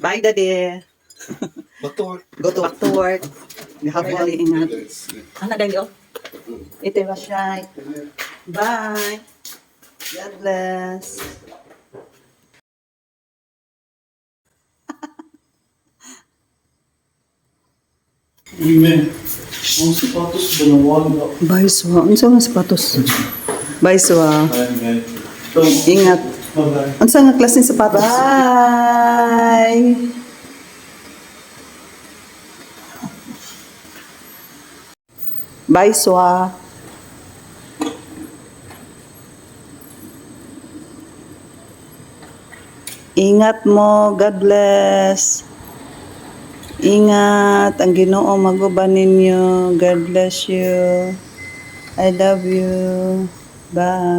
Bye, Daddy. Bator. Go to back to work. You have to ingat. Ano, Daddy, oh? Ito yung siya. Bye. God bless. Amen. Ang sapatos ba na wala? Baiswa. Ano sa mga sapatos? Baiswa. Amen. Ito, Ingat. bye-bye. Ano sa nga klaseng sapatos? Bye! Bye, Swa. Ingat mo. God bless. Ingat. Ang ginoo maguban ninyo. God bless you. I love you. Bye.